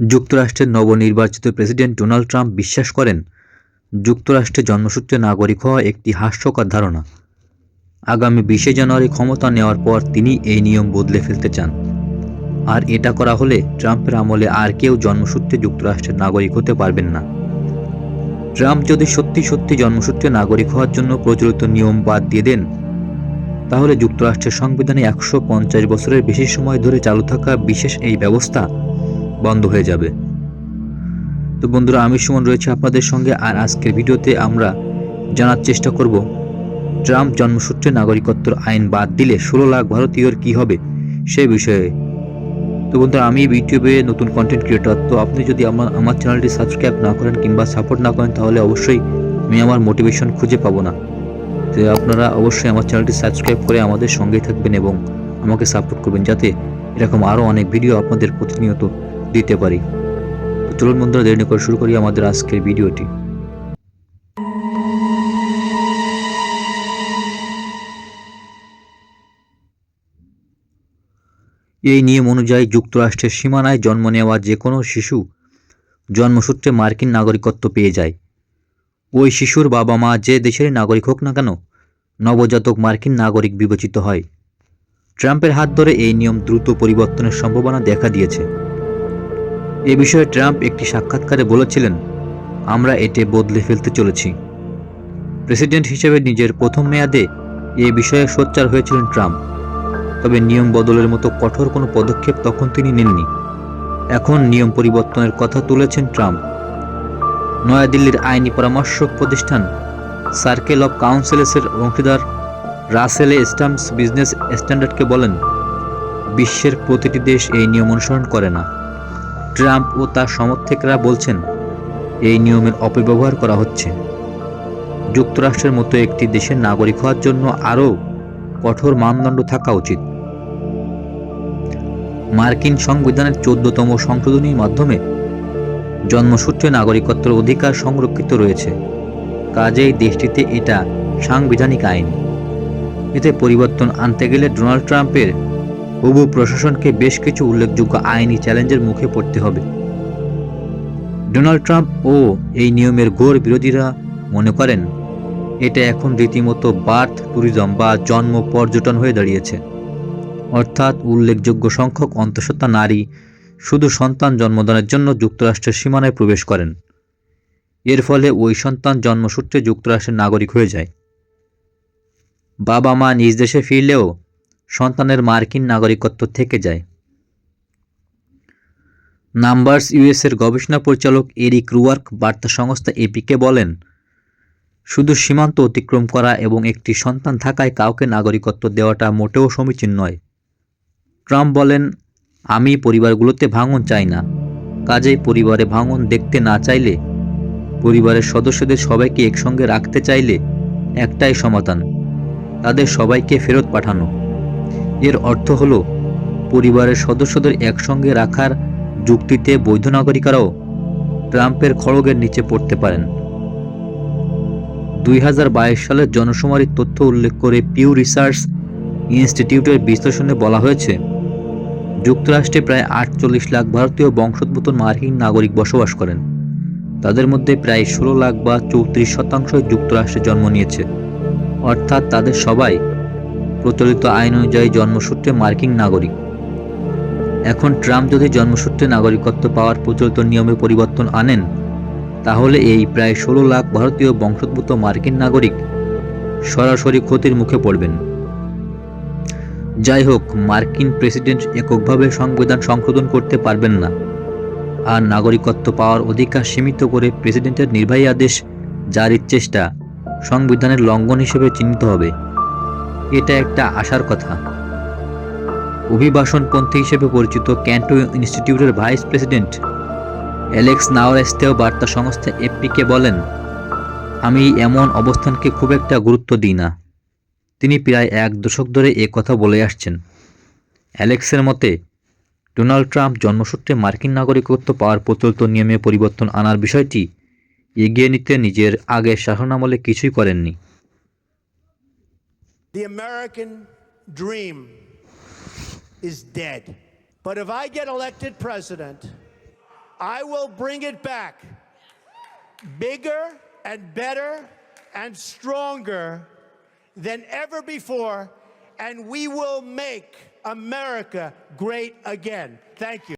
যুক্তরাষ্ট্রের নবনির্বাচিত president Donald Trump বিশ্বাস করেন যুক্তরাষ্ট্রে জন্মসূত্রে নাগরিক হওয়া একটি হাস্যকর ধারণা। আগামী বিশে জানুয়ারি ক্ষমতা নেওয়ার পর তিনি এই নিয়ম বদলে ফেলতে চান। আর এটা করা হলে ট্রাম্পের আমলে আর কেউ জন্মসূত্রে যুক্তরাষ্ট্রের নাগরিক হতে পারবেন না। ট্রাম্প যদি সত্যি সত্যি জন্মসূত্রে নাগরিক হওয়ার জন্য প্রচলিত নিয়ম বাদ দিয়ে দেন, তাহলে যুক্তরাষ্ট্রের সংবিধানে একশো পঞ্চাশ বছরের বেশি সময় ধরে চালু থাকা বিশেষ এই ব্যবস্থা বন্ধ হয়ে যাবে। তো বন্ধুরা, আমি সুমন রয়েছে আপনাদের সঙ্গে, আর আজকের ভিডিওতে আমরা জানার চেষ্টা করব, ট্রাম্প জন্মসূত্রে নাগরিকত্বের আইন বাদ দিলে ষোলো লাখ ভারতীয়র কি হবে সে বিষয়ে। তো বন্ধুরা, আমি ইউটিউবে নতুন কন্টেন্ট ক্রিয়েটর তো আপনি যদি আমার আমার চ্যানেলটি সাবস্ক্রাইব না করেন কিংবা সাপোর্ট না করেন, তাহলে অবশ্যই আমি আমার মোটিভেশন খুঁজে পাবো না। তো আপনারা অবশ্যই আমার চ্যানেলটি সাবস্ক্রাইব করে আমাদের সঙ্গেই থাকবেন এবং আমাকে সাপোর্ট করবেন, যাতে এরকম আরও অনেক ভিডিও আপনাদের প্রতিনিয়ত দিতে পারি। চলুন বন্ধুরা, দেরি করে শুরু করি আমাদের আজকের ভিডিওটি। এই নিয়ম অনুযায়ী যুক্তরাষ্ট্রের সীমানায় জন্ম নেওয়া যে কোনো শিশু জন্মসূত্রে মার্কিন নাগরিকত্ব পেয়ে যায়। ওই শিশুর বাবা মা যে দেশের নাগরিক হোক না কেন, নবজাতক মার্কিন নাগরিক বিবেচিত হয়। ট্রাম্পের হাত ধরে এই নিয়ম দ্রুত পরিবর্তনের সম্ভাবনা দেখা দিয়েছে। এ বিষয়ে ট্রাম্প একটি সাক্ষাৎকারে বলেছিলেন, আমরা এতে বদলে ফেলতে চলেছি। প্রেসিডেন্ট হিসেবে নিজের প্রথম মেয়াদে এ বিষয়ে সোচ্চার হয়েছিলেন ট্রাম্প, তবে নিয়ম বদলের মতো কঠোর কোনো পদক্ষেপ তখন তিনি নেননি। এখন নিয়ম পরিবর্তনের কথা তুলেছেন ট্রাম্প। নয়াদিল্লির আইনি পরামর্শক প্রতিষ্ঠান সার্কেল অফ কাউন্সিলসের অংশীদার রাসেলে স্টাম্পস বিজনেস স্ট্যান্ডার্ডকে বলেন, বিশ্বের প্রতিটি দেশ এই নিয়ম অনুসরণ করে না। ট্রাম্প ও তার সমর্থকরা বলছেন, এই নিয়মের অপব্যবহার করা হচ্ছে। যুক্তরাষ্ট্রের মতো একটি দেশের নাগরিক হওয়ার জন্য আরও কঠোর মানদণ্ড থাকা উচিত। মার্কিন সংবিধানের চোদ্দতম সংশোধনীর মাধ্যমে জন্মসূত্রে নাগরিকত্বের অধিকার সংরক্ষিত রয়েছে। কাজেই দেশটিতে এটা সাংবিধানিক আইন। এতে পরিবর্তন আনতে গেলে ডোনাল্ড ট্রাম্পের হবু প্রশাসনকে বেশ কিছু উল্লেখযোগ্য আইনি চ্যালেঞ্জের মুখে পড়তে হবে। ডোনাল্ড ট্রাম্প ও এই নিয়মের ঘোর বিরোধীরা মনে করেন, এটা এখন রীতিমতো বার্থ ট্যুরিজম বা জন্ম পর্যটন হয়ে দাঁড়িয়েছে। অর্থাৎ উল্লেখযোগ্য সংখ্যক অন্তঃসত্ত্বা নারী শুধু সন্তান জন্মদানের জন্য যুক্তরাষ্ট্রের সীমানায় প্রবেশ করেন। এর ফলে ওই সন্তান জন্মসূত্রে যুক্তরাষ্ট্রের নাগরিক হয়ে যায়। বাবা মা নিজ দেশে ফিরলেও সন্তানের মার্কিন নাগরিকত্ব থেকে যায়। নাম্বারস ইউএসের গবেষণা পরিচালক এরিক রুয়ার্ক বার্তা সংস্থা এপিকে বলেন, শুধু সীমান্ত অতিক্রম করা এবং একটি সন্তান থাকায় কাউকে নাগরিকত্ব দেওয়াটা মোটেও সমীচীন নয়। ট্রাম্প বলেন, আমি পরিবারগুলোতে ভাঙন চাই না। কাজেই পরিবারে ভাঙন দেখতে না চাইলে, পরিবারের সদস্যদের সবাইকে একসঙ্গে রাখতে চাইলে একটাই সমাধান, তাদের সবাইকে ফেরত পাঠানো। এর অর্থ হল, পরিবারের সদস্যদের একসঙ্গে রাখার যুক্তিতে বৈধ নাগরিকরাও ট্রাম্পের খড়গের নিচে পড়তে পারেন। দুই হাজার বাইশ সালের জনশুমারির তথ্য উল্লেখ করে পিউ রিসার্চ ইনস্টিটিউটের বিশ্লেষণে বলা হয়েছে, যুক্তরাষ্ট্রে প্রায় আটচল্লিশ লাখ ভারতীয় বংশোদ্ভূত মার্কিন নাগরিক বসবাস করেন। তাদের মধ্যে প্রায় ষোলো লাখ বা চৌত্রিশ শতাংশ যুক্তরাষ্ট্রে জন্ম নিয়েছে। অর্থাৎ তাদের সবাই প্রচলিত আইন অনুযায়ী জন্মসূত্রে মার্কিন নাগরিক। এখন ট্রাম্প যদি জন্মসূত্রে নাগরিকত্ব পাওয়ার প্রচলিত নিয়মে পরিবর্তন আনেন, তাহলে এই প্রায় ষোলো লাখ ভারতীয় বংশোদ্ভূত মার্কিন নাগরিক সরাসরি ক্ষতির মুখে পড়বেন। যাই হোক, মার্কিন প্রেসিডেন্ট এককভাবে সংবিধান সংশোধন করতে পারবেন না। আর নাগরিকত্ব পাওয়ার অধিকার সীমিত করে প্রেসিডেন্টের নির্বাহী আদেশ, জারির চেষ্টা, সংবিধানের লঙ্ঘন হিসেবে চিহ্নিত হবে। এটা একটা আশার কথা। অভিবাসনপন্থী হিসেবে পরিচিত ক্যান্টো ইনস্টিটিউটের ভাইস প্রেসিডেন্ট অ্যালেক্স নাওরেস্তেও বার্তা সংস্থা এফপিকে বলেন, আমি এমন অবস্থানকে খুব একটা গুরুত্ব দিই না। তিনি প্রায় এক দশক ধরে এ কথা বলে আসছেন। অ্যালেক্সের মতে, ডোনাল্ড ট্রাম্প জন্মসূত্রে মার্কিন নাগরিকত্ব পাওয়ার প্রচলিত নিয়মে পরিবর্তন আনার বিষয়টি এগিয়ে নিতে নিজের আগের শাসনামলে কিছুই করেননি। The American dream is dead. But if I get elected president, I will bring it back bigger and better and stronger than ever before, and we will make America great again. Thank you.